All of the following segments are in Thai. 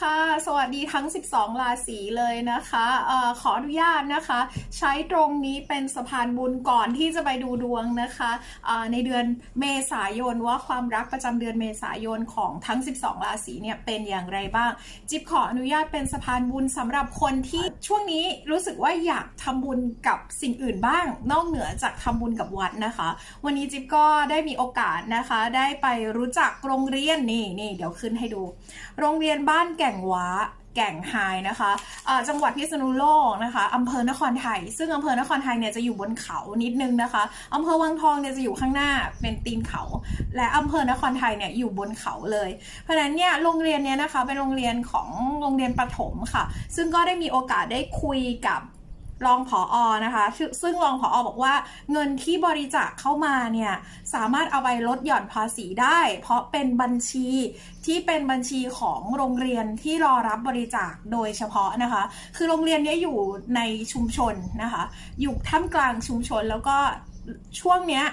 ค่ะ สวัสดีทั้ง 12 ราศีเลยนะคะเอ่อขออนุญาตนะคะ ใช้ตรงนี้เป็นสะพานบุญก่อนที่จะไปดูดวงนะคะเอ่อในเดือนเมษายนว่าความรักประจำเดือนเมษายนของทั้ง 12 ราศีเนี่ยเป็นอย่างไรบ้าง จิ๊บขออนุญาตเป็นสะพานบุญสำหรับคนที่ช่วงนี้รู้สึกว่าอยากทำบุญกับสิ่งอื่นบ้าง นอกเหนือจากทำบุญกับวัดนะคะ วันนี้จิ๊บก็ได้มีโอกาสนะคะ ได้ไปรู้จักโรงเรียนนี่นี่เดี๋ยวขึ้นให้ดู โรงเรียนบ้านแกก่งว้า แก่งไฮนะคะะจังหวัดพิษณุโลกนะคะอำเภอนครไทย ซึ่งอำเภอนครไทยเนี่ยจะอยู่บนเขานิดนึงนะคะอำเภอวังทองเนี่ยจะอยู่ข้างหน้าเป็นตีนเขา และอำเภอนครไทยเนี่ยอยู่บนเขาเลย เพราะฉะนั้นเนี่ยโรงเรียนเนี่ยนะคะเป็นโรงเรียนของโรงเรียนประถมค่ะ ซึ่งก็ได้มีโอกาสได้คุยกับ รองผออนะคะ ซึ่งรองผออบอกว่าเงินที่บริจาคเข้ามาเนี่ยสามารถเอาไปลดหย่อนภาษีได้ เพราะเป็นบัญชีที่เป็นบัญชีของโรงเรียนที่รอรับบริจาคโดยเฉพาะนะคะ คือโรงเรียนนี้อยู่ในชุมชนนะคะ อยู่ท่ามกลางชุมชนแล้วก็ช่วงเนี้ย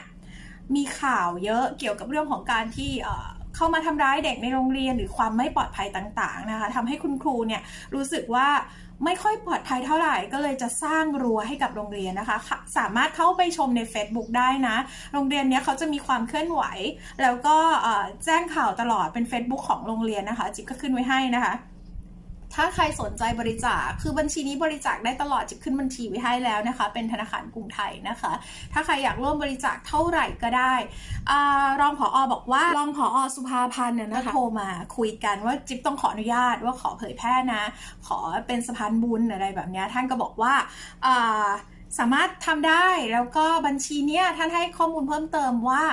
มีข่าวเยอะเกี่ยวกับเรื่องของการที่เข้ามาทำร้ายเด็กในโรงเรียนหรือความไม่ปลอดภัยต่าง ๆนะคะทำให้คุณครูเนี่ยรู้สึกว่า ไม่ค่อยปลอดภัยเท่าไหร่ก็เลยจะสร้างรั้วให้กับโรงเรียนนะคะ สามารถเข้าไปชมใน Facebook ได้นะ โรงเรียนเนี้ยเขาจะมีความเคลื่อนไหว แล้วก็แจ้งข่าวตลอดเป็น Facebook ของโรงเรียนนะคะ จิ๊บก็ขึ้นไว้ให้นะคะ ถ้าใครสนใจบริจาค คือบัญชีนี้บริจาคได้ตลอดจิ๊บขึ้นบัญชีไว้ให้แล้วนะคะ เป็นธนาคารกรุงไทยนะคะ ถ้าใครอยากร่วมบริจาคเท่าไหร่ก็ได้อารองผออบอกว่ารองผออสุภาพันธ์เนี่ยนะคะโทรมาคุยกันว่าจิ๊บต้องขออนุญาตว่าขอเผยแพร่นะ ขอเป็นสะพานบุญอะไรแบบเนี้ยท่านก็บอกว่าอ่า สามารถทำได้แล้วก็บัญชีเนี้ยท่านให้ข้อมูลเพิ่มเติมว่า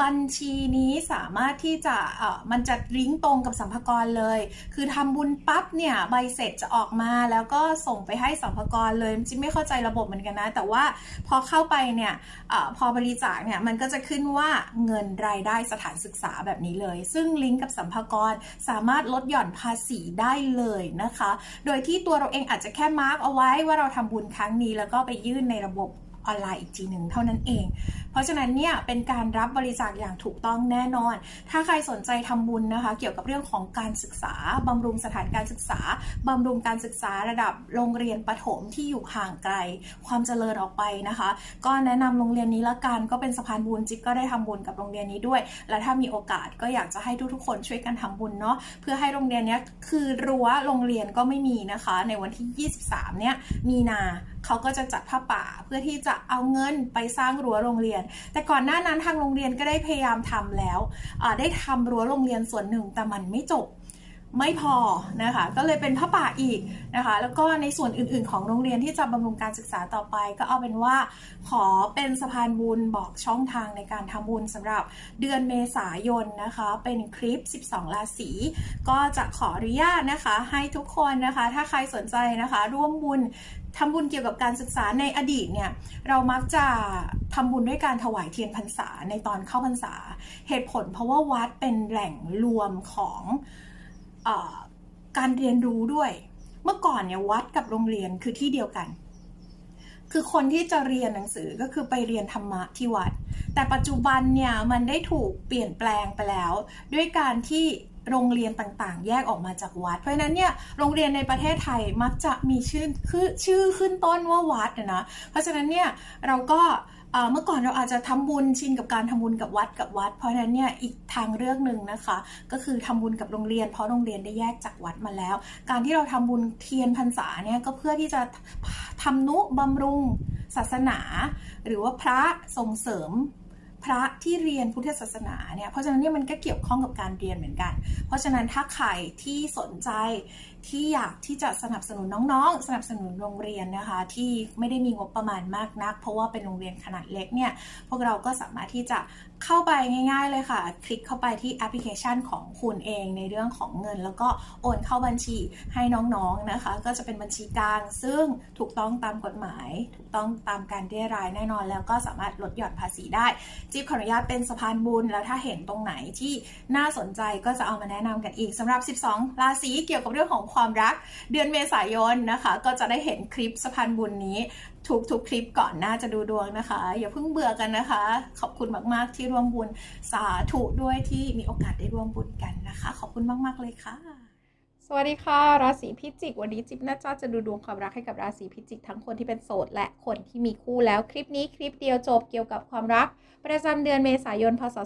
บัญชีนี้สามารถที่จะเอ่อมันจะลิงก์ตรงกับสัมภาระเลย คือทำบุญปั๊บเนี่ยใบเสร็จจะออกมาแล้วก็ส่งไปให้สัมภาระเลยจิ๊บไม่เข้าใจระบบเหมือนกันนะ แต่ว่าพอเข้าไปเนี่ยเอาพอบริจาคเนี่ยมันก็จะขึ้นว่าเงินรายได้สถานศึกษาแบบนี้เลย ซึ่งลิงก์กับสัมภาระสามารถลดหย่อนภาษีได้เลยนะคะ โดยที่ตัวเราเองอาจจะแค่มาร์กเอาไว้ว่าเราทำบุญครั้งนี้แล้วก็ไปยื่นในระบบออนไลน์อีกทีหนึ่งเท่านั้นเอง เพราะฉะนั้นเนี่ยเป็นการรับบริจาคอย่างถูกต้องแน่นอน ถ้าใครสนใจทำบุญนะคะ เกี่ยวกับเรื่องของการศึกษาบำรุงสถานการศึกษาบำรุงการศึกษาระดับโรงเรียนประถมที่อยู่ห่างไกล ความเจริญออกไปนะคะ ก็แนะนำโรงเรียนนี้ละกันก็เป็นสะพานบุญจิ๊บก็ได้ทำบุญกับโรงเรียนนี้ด้วย และถ้ามีโอกาสก็อยากจะให้ทุกๆคนช่วยกันทำบุญเนาะเพื่อให้โรงเรียนนี้คือรั้วโรงเรียนก็ไม่มีนะคะ ในวันที่ 23 เนี่ยมีนา เขาก็จะจัดผ้าป่าเพื่อที่จะเอาเงินไปสร้างรั้วโรงเรียน แต่ก่อนหน้านั้นทางโรงเรียนก็ได้พยายามทำแล้วได้ทำรั้วโรงเรียนส่วนหนึ่งแต่มันไม่จบไม่พอนะคะก็เลยเป็นผ้าป่าอีกนะคะแล้วก็ในส่วนอื่นๆ ของโรงเรียนที่จะบำรุงการศึกษาต่อไป ก็เอาเป็นว่าขอเป็นสะพานบุญบอกช่องทางในการทำบุญสำหรับเดือนเมษายนนะคะเป็นคลิป 12 ราศีก็จะขออนุญาตนะคะให้ทุกคนนะคะ ถ้าใครสนใจนะคะ ร่วมบุญ ทำบุญเกี่ยวกับการศึกษาในอดีตเนี่ยเรามักจะทำบุญด้วยการถวายเทียนพรรษาในตอนเข้าพรรษา เหตุผลเพราะว่าวัดเป็นแหล่งรวมของอการเรียนรู้ด้วย เมื่อก่อนเนี่ยวัดกับโรงเรียนคือที่เดียวกัน คือคนที่จะเรียนหนังสือก็คือไปเรียนธรรมะที่วัด แต่ปัจจุบันเนี่ยมันได้ถูกเปลี่ยนแปลงไปแล้ว ด้วยการที่ โรงเรียนต่างๆ แยกออกมาจากวัด เพราะฉะนั้นเนี่ยโรงเรียนในประเทศไทยมักจะมีชื่อคือชื่อขึ้นต้นว่าวัดนะเพราะฉะนั้นเนี่ยเราก็เมื่อก่อนเราอาจจะทำบุญชินกับการทำบุญกับวัดกับวัด เพราะฉะนั้นเนี่ยอีกทางเลือกหนึ่งนะคะ ก็คือทำบุญกับโรงเรียน เพราะโรงเรียนได้แยกจากวัดมาแล้ว การที่เราทำบุญเทียนพรรษาเนี่ยก็เพื่อที่จะทำนุบำรุงศาสนา หรือว่าพระส่งเสริม พระที่เรียนพุทธศาสนาเนี่ยเพราะฉะนั้นเนี่ยมันก็เกี่ยวข้องกับการเรียนเหมือนกัน เพราะฉะนั้นถ้าใครที่สนใจ ที่อยากที่จะสนับสนุนน้องๆ สนับสนุนโรงเรียนนะคะ ที่ไม่ได้มีงบประมาณมากนัก เพราะว่าเป็นโรงเรียนขนาดเล็กเนี่ยพวกเราก็สามารถที่จะเข้าไปง่ายๆเลยค่ะ คลิกเข้าไปที่แอปพลิเคชันของคุณเองในเรื่องของเงิน แล้วก็โอนเข้าบัญชีให้น้องๆนะคะ ก็จะเป็นบัญชีกลาง ซึ่งถูกต้องตามกฎหมาย ถูกต้องตามการเรียรายแน่นอน แล้วก็สามารถลดหย่อนภาษีได้จิ๊บขออนุญาตเป็นสะพานบุญแล้วถ้าเห็นตรงไหนที่น่าสนใจก็จะเอามาแนะนำกันอีกสำหรับ 12 ราศีเกี่ยวกับเรื่องของความรัก เดือนเมษายนนะคะ ก็จะได้เห็นคลิปสะพานบุญนี้ทุกทุกคลิปก่อนหน้าจะดูดวงนะคะ อย่าเพิ่งเบื่อกันนะคะ ขอบคุณมากๆที่ร่วมบุญสาธุด้วยที่มีโอกาสได้ร่วมบุญกันนะคะ ขอบคุณมากๆเลยค่ะ สวัสดีค่ะ ราศีพิจิก วันนี้จิ๊บน่าจะดูดวงความรักให้กับราศีพิจิก ทั้งคนที่เป็นโสดและคนที่มีคู่แล้วคลิปนี้คลิปเดียวจบเกี่ยวกับความรัก ประจำเดือนเมษายนพศ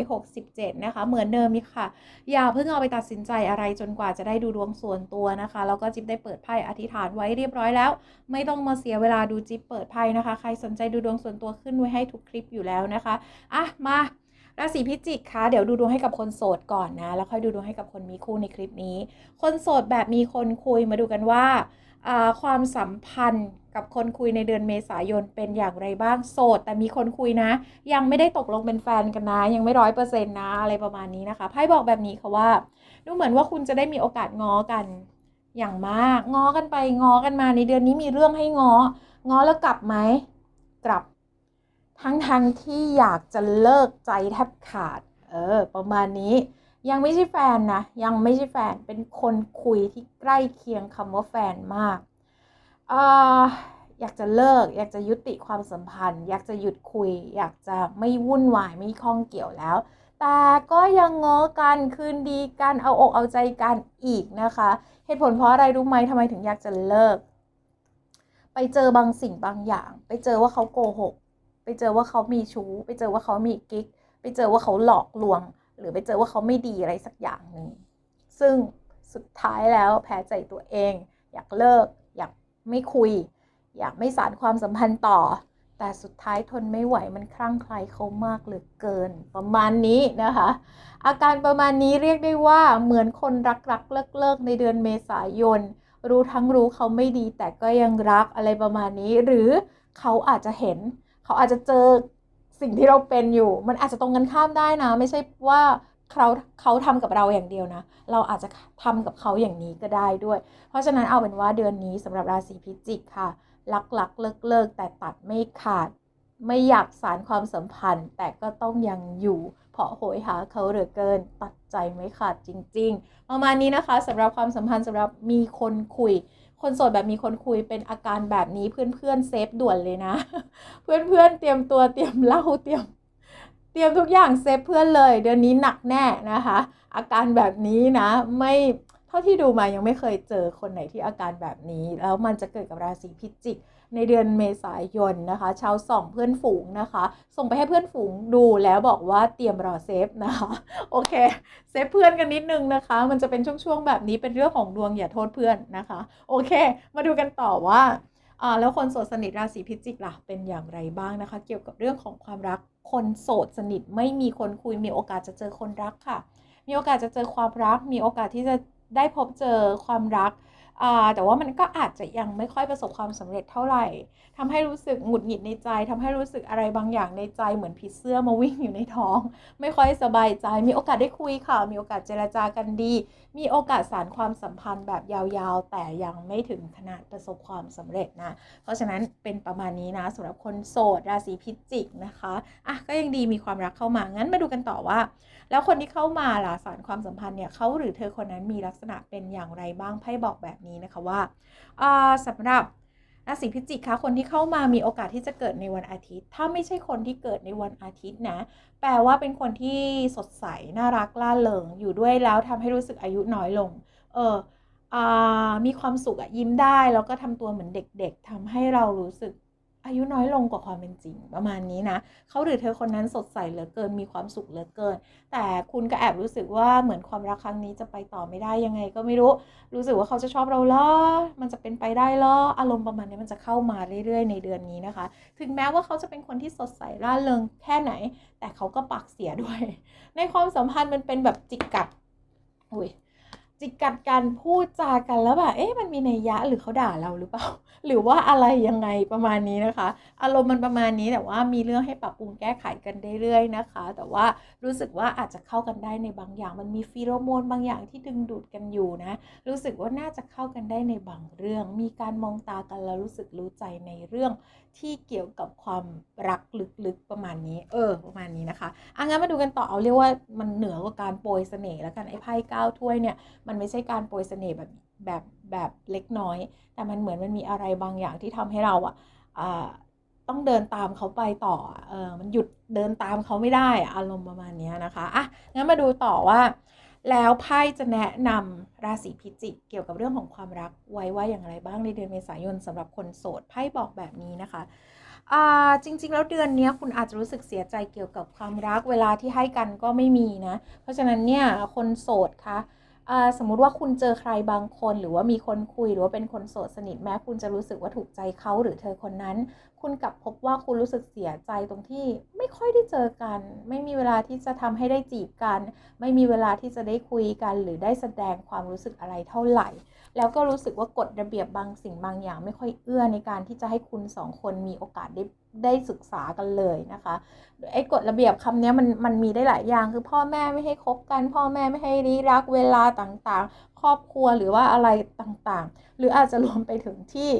2567 นะคะ เหมือนเดิมนี่ค่ะ อย่าเพิ่งเอาไปตัดสินใจอะไรจนกว่าจะได้ดูดวงส่วนตัวนะคะ แล้วก็จิ๊บได้เปิดไพ่อธิษฐานไว้เรียบร้อยแล้ว ไม่ต้องมาเสียเวลาดูจิ๊บเปิดไพ่นะคะ ใครสนใจดูดวงส่วนตัวขึ้นไว้ให้ทุกคลิปอยู่แล้วนะคะอะมา ราศีพิจิกคะเดี๋ยวดูดวงให้กับคนโสดก่อนนะ แล้วค่อยดูดวงให้กับคนมีคู่ในคลิปนี้ คนโสดแบบมีคนคุยมาดูกันว่าอ่าความสัมพันธ์กับคนคุยในเดือนเมษายนเป็นอย่างไรบ้างโสด แต่มีคนคุยนะ ยังไม่ได้ตกลงเป็นแฟนกันนะ ยังไม่ร้อยเปอร์เซ็นต์นะ อะไรประมาณนี้นะคะไพ่บอกแบบนี้ค่ะว่า ดูเหมือนว่าคุณจะได้มีโอกาสง้อกันอย่างมากง้อกันไปง้อกันมาในเดือนนี้มีเรื่องให้ง้อง้อแล้วกลับไหมกลับ ทั้งทั้งที่อยากจะเลิกใจแทบขาด เออ ประมาณนี้ยังไม่ใช่แฟนนะ ยังไม่ใช่แฟนเป็นคนคุยที่ใกล้เคียงคำว่าแฟนมากเอออยากจะเลิก อยากจะยุติความสัมพันธ์ อยากจะหยุดคุย อยากจะไม่วุ่นวายไม่ข้องเกี่ยวแล้ว แต่ก็ยังง้อกันคืนดีกันเอาอกเอาใจกันอีกนะคะ เหตุผลเพราะอะไรรู้ไหมทำไมถึงอยากจะเลิก ไปเจอบางสิ่งบางอย่าง ไปเจอว่าเขาโกหก ไปเจอว่าเขามีชู้ ไปเจอว่าเขามีกิ๊ก ไปเจอว่าเขาหลอกลวง หรือไปเจอว่าเขาไม่ดีอะไรสักอย่างหนึ่งซึ่งสุดท้ายแล้วแพ้ใจตัวเอง อยากเลิก อยากไม่คุย อยากไม่สานความสัมพันธ์ต่อ แต่สุดท้ายทนไม่ไหวมันคลั่งไคล้เขามากเหลือเกิน ประมาณนี้นะคะ อาการประมาณนี้เรียกได้ว่าเหมือนคนรักรักเลิกเลิกในเดือนเมษายน รู้ทั้งรู้เขาไม่ดีแต่ก็ยังรักอะไรประมาณนี้ หรือเขาอาจจะเห็น เขาอาจจะเจอสิ่งที่เราเป็นอยู่ มันอาจจะตรงกันข้ามได้นะ ไม่ใช่ว่าเขาเขาทำกับเราอย่างเดียวนะ เราอาจจะทำกับเขาอย่างนี้ก็ได้ด้วย เพราะฉะนั้นเอาเป็นว่าเดือนนี้สำหรับราศีพิจิกค่ะรักรักเลิกเลิกแต่ตัดไม่ขาด ไม่อยากสารความสัมพันธ์ แต่ก็ต้องยังอยู่ เพราะโหยหาเขาเหลือเกิน ตัดใจไม่ขาดจริง ๆ ประมาณนี้นะคะสำหรับความสัมพันธ์สำหรับมีคนคุย คนโสดแบบมีคนคุยเป็นอาการแบบนี้เพื่อนๆเซฟด่วนเลยนะ เพื่อนๆเตรียมตัวเตรียมเล่าเตรียม เตรียมทุกอย่างเซฟเพื่อนเลย เดือนนี้หนักแน่นะคะ อาการแบบนี้นะ ไม่เท่าที่ดูมายังไม่เคยเจอคนไหนที่อาการแบบนี้ แล้วมันจะเกิดกับราศีพิจิก ในเดือนเมษายนนะคะ ชาวส่องเพื่อนฝูงนะคะ ส่งไปให้เพื่อนฝูงดูแล้วบอกว่าเตรียมรอเซฟนะคะโอเคเซฟเพื่อนกันนิดนึงนะคะ มันจะเป็นช่วงๆแบบนี้เป็นเรื่องของดวงอย่าโทษเพื่อนนะคะ โอเค มาดูกันต่อว่าอ่าแล้วคนโสดสนิทราศีพิจิกล่ะเป็นอย่างไรบ้างนะคะ เกี่ยวกับเรื่องของความรักคนโสดสนิทไม่มีคนคุยมีโอกาสจะเจอคนรักค่ะ มีโอกาสจะเจอความรัก มีโอกาสที่จะได้พบเจอความรัก แต่ว่ามันก็อาจจะยังไม่ค่อยประสบความสำเร็จเท่าไหร่ทำให้รู้สึกหงุดหงิดในใจทำให้รู้สึกอะไรบางอย่างในใจเหมือนผีเสื้อมาวิ่งอยู่ในท้อง ไม่ค่อยสบายใจ มีโอกาสได้คุยค่ะ มีโอกาสเจรจากันดี มีโอกาสสารความสัมพันธ์แบบยาวๆ แต่ยังไม่ถึงขนาดประสบความสำเร็จนะ เพราะฉะนั้นเป็นประมาณนี้นะสำหรับคนโสดราศีพิจิกนะคะอะก็ยังดีมีความรักเข้ามางั้นมาดูกันต่อว่า แล้วคนที่เข้ามาล่ะสารความสัมพันธ์เนี่ยเขาหรือเธอคนนั้นมีลักษณะเป็นอย่างไรบ้างไพ่บอกแบบนี้นะคะว่าอ่าสำหรับราศีพิจิกคะคนที่เข้ามามีโอกาสที่จะเกิดในวันอาทิตย์ ถ้าไม่ใช่คนที่เกิดในวันอาทิตย์นะ แปลว่าเป็นคนที่สดใส น่ารักล่าเริง อยู่ด้วยแล้วทำให้รู้สึกอายุน้อยลงเอออมีความสุขอะยิ้มได้ แล้วก็ทำตัวเหมือนเด็กๆทำให้เรารู้สึก อายุน้อยลงกว่าความเป็นจริงประมาณนี้นะเขาหรือเธอคนนั้นสดใสเหลือเกินมีความสุขเหลือเกิน แต่คุณก็แอบรู้สึกว่าเหมือนความรักครั้งนี้จะไปต่อไม่ได้ยังไง ก็ไม่รู้รู้สึกว่าเขาจะชอบเราเหรอมันจะเป็นไปได้เหรออารมณ์ประมาณนี้มันจะเข้ามาเรื่อยๆ ในเดือนนี้นะคะ ถึงแม้ว่าเขาจะเป็นคนที่สดใสร่าเริงแค่ไหน แต่เขาก็ปากเสียด้วย ในความสัมพันธ์มันเป็นแบบจิกกัดอุ้ย จิกกัดกันพูดจากันแล้วแบบเอ๊ะมันมีนัยยะหรือเขาด่าเราหรือเปล่า หรือว่าอะไรยังไงประมาณนี้นะคะ อารมณ์มันประมาณนี้แต่ว่ามีเรื่องให้ปรับปรุงแก้ไขกันได้เรื่อยนะคะ แต่ว่ารู้สึกว่าอาจจะเข้ากันได้ในบางอย่าง มันมีฟีโรโมนบางอย่างที่ดึงดูดกันอยู่นะ รู้สึกว่าน่าจะเข้ากันได้ในบางเรื่อง มีการมองตากันแล้วรู้สึกรู้ใจในเรื่อง ที่เกี่ยวกับความรักลึกๆประมาณนี้ เออ ประมาณนี้นะคะอะงั้นมาดูกันต่อเอาเรียกว่ามันเหนือกว่าการโปรยเสน่ห์แล้วกันไอ้ไพ่เก้าถ้วยเนี่ยมันไม่ใช่การโปรยเสน่ห์แบบแบบแบบเล็กน้อย แต่มันเหมือนมันมีอะไรบางอย่างที่ทำให้เราอะต้องเดินตามเขาไปต่อเออมันหยุดเดินตามเขาไม่ได้อารมณ์ประมาณนี้นะคะอะงั้นมาดูต่อว่า แล้วไพ่จะแนะนำราศีพิจิกเกี่ยวกับเรื่องของความรักไว้ว่าอย่างไรบ้างในเดือนเมษายนสำหรับคนโสดไพ่บอกแบบนี้นะคะจริง ๆ แล้วเดือนนี้คุณอาจจะรู้สึกเสียใจเกี่ยวกับความรักเวลาที่ให้กันก็ไม่มีนะ เพราะฉะนั้นเนี่ยคนโสดคะ่ะ สมมุติว่าคุณเจอใครบางคนหรือว่ามีคนคุยหรือว่าเป็นคนโสดสนิทแม้คุณจะรู้สึกว่าถูกใจเขาหรือเธอคนนั้น คุณกลับพบว่าคุณรู้สึกเสียใจตรงที่ไม่ค่อยได้เจอกัน ไม่มีเวลาที่จะทำให้ได้จีบกัน ไม่มีเวลาที่จะได้คุยกัน หรือได้แสดงความรู้สึกอะไรเท่าไหร่ แล้วก็รู้สึกว่ากฎระเบียบบางสิ่งบางอย่าง ไม่ค่อยเอื้อในการที่จะให้คุณสองคนมีโอกาสได้ได้ศึกษากันเลยนะคะไอ้กฎระเบียบคำนี้มันมันมีได้หลายอย่างคือพ่อแม่ไม่ให้คบกัน พ่อแม่ไม่ให้รีรักเวลาต่างๆ ครอบครัวหรือว่าอะไรต่างๆ หรืออาจจะรวมไปถึงที่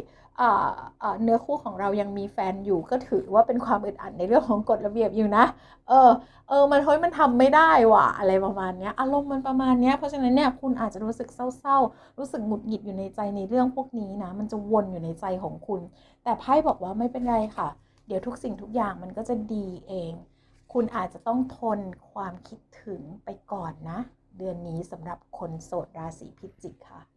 เนื้อคู่ของเรายังมีแฟนอยู่ก็ถือว่าเป็นความอึดอัดในเรื่องของกฎระเบียบอยู่นะ เออ เออ มันเฮ้ยมันทำไม่ได้ว่ะอะไรประมาณนี้อารมณ์มันประมาณนี้เพราะฉะนั้นเนี่ยคุณอาจจะรู้สึกเศร้าๆ รู้สึกหงุดหงิดอยู่ในใจในเรื่องพวกนี้นะ มันจะวนอยู่ในใจของคุณ แต่ไพ่บอกว่าไม่เป็นไรค่ะ เดี๋ยวทุกสิ่งทุกอย่างมันก็จะดีเอง คุณอาจจะต้องทนความคิดถึงไปก่อนนะ เดือนนี้สำหรับคนโสดราศีพิจิกค่ะ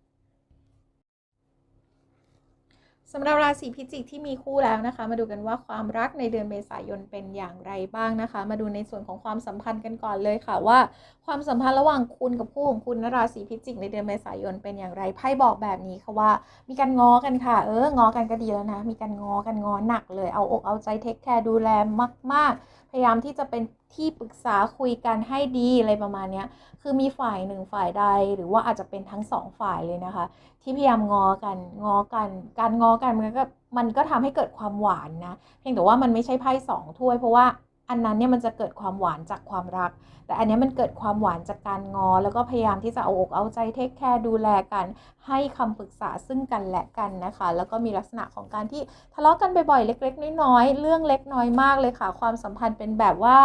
สำหรับราศีพิจิกที่มีคู่แล้วนะคะ มาดูกันว่าความรักในเดือนเมษายนเป็นอย่างไรบ้างนะคะ มาดูในส่วนของความสัมพันธ์กันก่อนเลยค่ะว่า ความสัมพันธ์ระหว่างคุณกับคู่ของคุณนราศีพิจิกในเดือนเมษายนเป็นอย่างไรไพ่บอกแบบนี้ค่ะว่า มีการง้อกันค่ะเออง้อกันก็ดีแล้วนะ มีการง้อกันง้อหนักเลยเอาอกเอาใจเทคแคร์ดูแลมาก ๆ ยายามที่จะเป็นที่ปรึกษาคุยกันให้ดีอะไรประมาณนี้คือมีฝ่ายหนึ่งฝ่ายใด หรือว่าอาจจะเป็นทั้งสองฝ่ายเลยนะคะ ที่พยายามงอกันงอกัน การงอกันมันก็มันก็ทำให้เกิดความหวานนะ เพียงแต่ว่ามันไม่ใช่ไพ่สองถ้วยเพราะว่า อันนั้นเนี่ยมันจะเกิดความหวานจากความรัก แต่อันนี้มันเกิดความหวานจากการงอ แล้วก็พยายามที่จะเอาอกเอาใจเทคแคร์ดูแลกัน ให้คำปรึกษาซึ่งกันและกันนะคะ แล้วก็มีลักษณะของการที่ทะเลาะกันบ่อยๆ เล็ก ๆ น้อยๆ เรื่องเล็กน้อยมากเลยค่ะ ความสัมพันธ์เป็นแบบว่า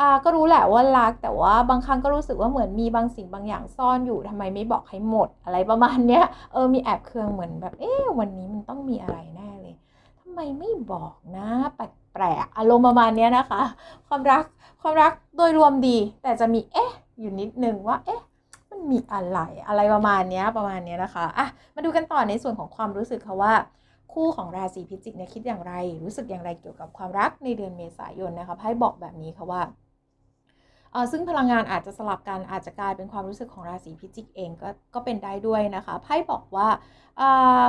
อ่าก็รู้แหละว่ารักแต่ว่าบางครั้งก็รู้สึกว่าเหมือนมีบางสิ่งบางอย่างซ่อนอยู่ทำไมไม่บอกให้หมดอะไรประมาณเนี้ยเออมีแอบเคืองเหมือนแบบเอ๊ะวันนี้มันต้องมีอะไรแน่เลยทำไมไม่บอกนะแป ลกๆอารมณ์ประมาณนี้นะคะ ความรักความรักโดยรวมดี แต่จะมีเอ๊ะอยู่นิดนึงว่าเอ๊ะมันมีอะไรอะไรประมาณนี้ประมาณนี้นะคะอะมาดูกันต่อในส่วนของความรู้สึกค่ะว่า คู่ของราศีพิจิกเนี่ยคิดอย่างไร รู้สึกอย่างไรเกี่ยวกับความรักในเดือนเมษายนนะคะไพ่บอกแบบนี้ค่ะว่า ซึ่งพลังงานอาจจะสลับกันอาจจะกลายเป็นความรู้สึกของราศีพิจิกเองก็ก็เป็นได้ด้วยนะคะไพ่บอกว่า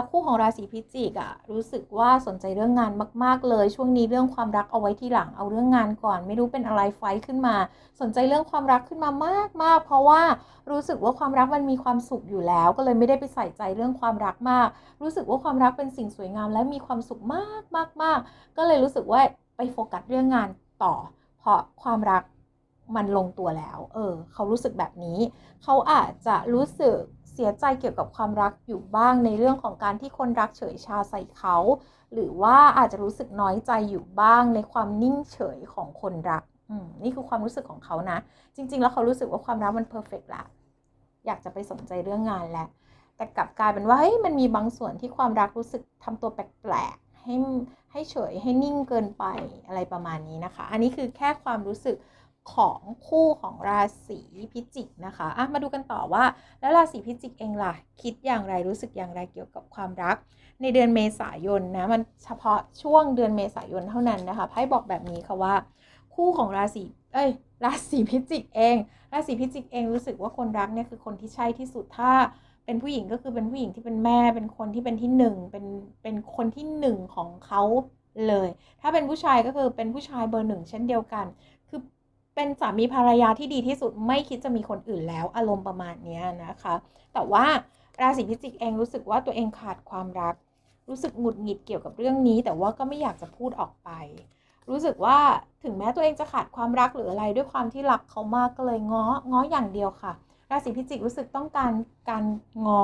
คู่ของราศีพิจิกอะรู้สึกว่าสนใจเรื่องงานมาก ๆ เลย ช่วงนี้เรื่องความรักเอาไว้ที่หลังเอาเรื่องงานก่อน ไม่รู้เป็นอะไรไฟขึ้นมา สนใจเรื่องความรักขึ้นมามากมากเพราะว่ารู้สึกว่าความรักมันมีความสุขอยู่แล้ว ก็เลยไม่ได้ไปใส่ใจเรื่องความรักมาก รู้สึกว่าความรักเป็นสิ่งสวยงาม และมีความสุขมากมากมากก็เลยรู้สึกว่าไปโฟกัสเรื่องงานต่อ เพราะความรัก มันลงตัวแล้ว เออ เขารู้สึกแบบนี้ เขาอาจจะรู้สึกเสียใจเกี่ยวกับความรักอยู่บ้างในเรื่องของการที่คนรักเฉยชาใส่เขา หรือว่าอาจจะรู้สึกน้อยใจอยู่บ้างในความนิ่งเฉยของคนรักอืมนี่คือความรู้สึกของเขานะ จริง ๆ แล้วเขารู้สึกว่าความรักมันเพอร์เฟกต์ละอยากจะไปสนใจเรื่องงานแล้วแต่กลับกลายเป็นว่าเฮ้ยมันมีบางส่วนที่ความรักรู้สึกทำตัวแปลกๆให้ให้เฉยให้นิ่งเกินไปอะไรประมาณนี้นะคะ อันนี้คือแค่ความรู้สึก ของคู่ของราศีพิจิกนะคะอะมาดูกันต่อว่า แล้วราศีพิจิกเองล่ะ คิดอย่างไรรู้สึกอย่างไรเกี่ยวกับความรัก ในเดือนเมษายนนะมันเฉพาะช่วงเดือนเมษายนเท่านั้นนะคะไพ่บอกแบบนี้ค่ะว่า คู่ของราศีเอ้ยราศีพิจิกเอง ราศีพิจิกเองรู้สึกว่าคนรักเนี่ยคือคนที่ใช่ที่สุดถ้าเป็นผู้หญิงก็คือเป็นผู้หญิงที่เป็นแม่ เป็นคนที่เป็นที่หนึ่งเป็นเป็นคนที่หนึ่งของเขาเลย ถ้าเป็นผู้ชายก็คือเป็นผู้ชายเบอร์หนึ่งเช่นเดียวกัน เป็นสามีภรรยาที่ดีที่สุดไม่คิดจะมีคนอื่นแล้วอารมณ์ประมาณนี้นะคะ แต่ว่าราศีพิจิกเองรู้สึกว่าตัวเองขาดความรัก รู้สึกหงุดหงิดเกี่ยวกับเรื่องนี้ แต่ว่าก็ไม่อยากจะพูดออกไป รู้สึกว่าถึงแม้ตัวเองจะขาดความรักหรืออะไรด้วยความที่รักเขามากก็เลยง้อง้ออย่างเดียวค่ะ ราศีพิจิกรู้สึกต้องการการง้อ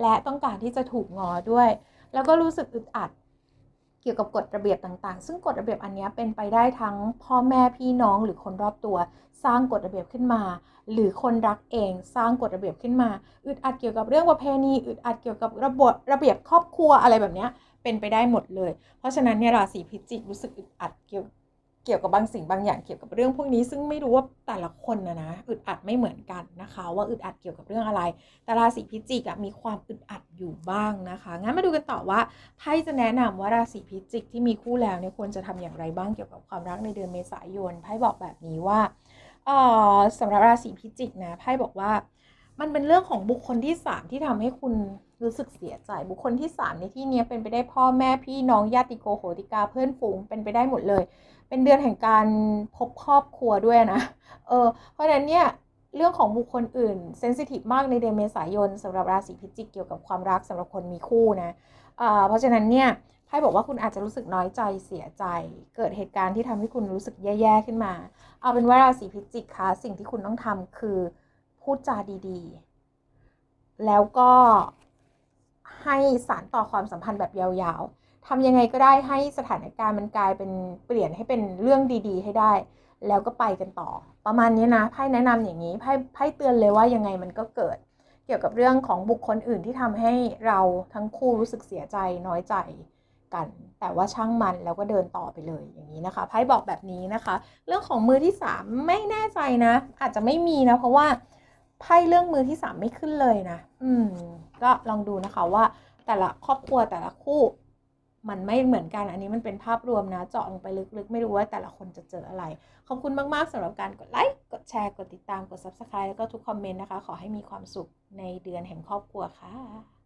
และต้องการที่จะถูกง้อด้วย แล้วก็รู้สึกอึดอัด เกี่ยวกับกฎระเบียบต่างๆ ซึ่งกฎระเบียบอันนี้เป็นไปได้ทั้งพ่อแม่พี่น้องหรือคนรอบตัว สร้างกฎระเบียบขึ้นมา หรือคนรักเองสร้างกฎระเบียบขึ้นมา อึดอัดเกี่ยวกับเรื่องประเพณี อึดอัดเกี่ยวกับระบบระเบียบครอบครัวอะไรแบบนี้เป็นไปได้หมดเลย เพราะฉะนั้นเนี่ยราศีพิจิกรู้สึกอึดอัดเกี่ยว เกี่ยวกับบางสิ่งบางอย่างเกี่ยวกับเรื่องพวกนี้ ซึ่งไม่รู้ว่าแต่ละคนนะนะอึดอัดไม่เหมือนกันนะคะ ว่าอึดอัดเกี่ยวกับเรื่องอะไร แต่ราศีพิจิกมีความอึดอัดอยู่บ้างนะคะงั้นมาดูกันต่อว่าไพ่จะแนะนำว่าราศีพิจิกที่มีคู่แล้วเนี่ยควรจะทำอย่างไรบ้างเกี่ยวกับความรักในเดือนเมษายนไพ่บอกแบบนี้ว่าออสำหรับราศีพิจิกนะไพ่บอกว่ามันเป็นเรื่องของบุคคลที่ 3 ที่ทำให้คุณรู้สึกเสียใจ บุคคลที่ 3 ในที่นี้เป็นไปได้พ่อแม่พี่น้องญาติโกโหติกาเพื่อนฝูงเป็นไปได้หมดเลย เป็นเดือนแห่งการพบครอบครัวด้วยนะ เออ เพราะฉะนั้นเนี่ยเรื่องของบุคคลอื่นเซนซิทีฟมากในเดือนเมษายนสำหรับราศีพิจิกเกี่ยวกับความรักสำหรับคนมีคู่นะอ่าเพราะฉะนั้นเนี่ยไพ่บอกว่าคุณอาจจะรู้สึกน้อยใจเสียใจ เกิดเหตุการณ์ที่ทำให้คุณรู้สึกแย่ๆขึ้นมา เอาเป็นว่าราศีพิจิกคะสิ่งที่คุณต้องทำคือพูดจาดีๆ แล้วก็ให้สารต่อความสัมพันธ์แบบยาวๆ ทำยังไงก็ได้ให้สถานการณ์มันกลายเป็นเปลี่ยนให้เป็นเรื่องดี ๆ ให้ได้ แล้วก็ไปกันต่อ ประมาณนี้นะไพ่แนะนำอย่างนี้ไพ่ไพ่เตือนเลยว่ายังไงมันก็เกิด เกี่ยวกับเรื่องของบุคคลอื่นที่ทำให้เราทั้งคู่รู้สึกเสียใจน้อยใจกัน แต่ว่าช่างมันแล้วก็เดินต่อไปเลยอย่างนี้นะคะไพ่บอกแบบนี้นะคะ เรื่องของมือที่สามไม่แน่ใจนะ อาจจะไม่มีนะ เพราะว่าไพ่เรื่องมือที่สามไม่ขึ้นเลยนะ อืม ก็ลองดูนะคะว่าแต่ละครอบครัวแต่ละคู่ มันไม่เหมือนกันอันนี้มันเป็นภาพรวมนะ เจาะลงไปลึกๆ ไม่รู้ว่าแต่ละคนจะเจออะไร ขอบคุณมากๆสำหรับการกดไลค์ กดแชร์ กดติดตาม กด Subscribe แล้วก็ทุกคอมเมนต์นะคะ ขอให้มีความสุขในเดือนแห่งครอบครัวค่ะ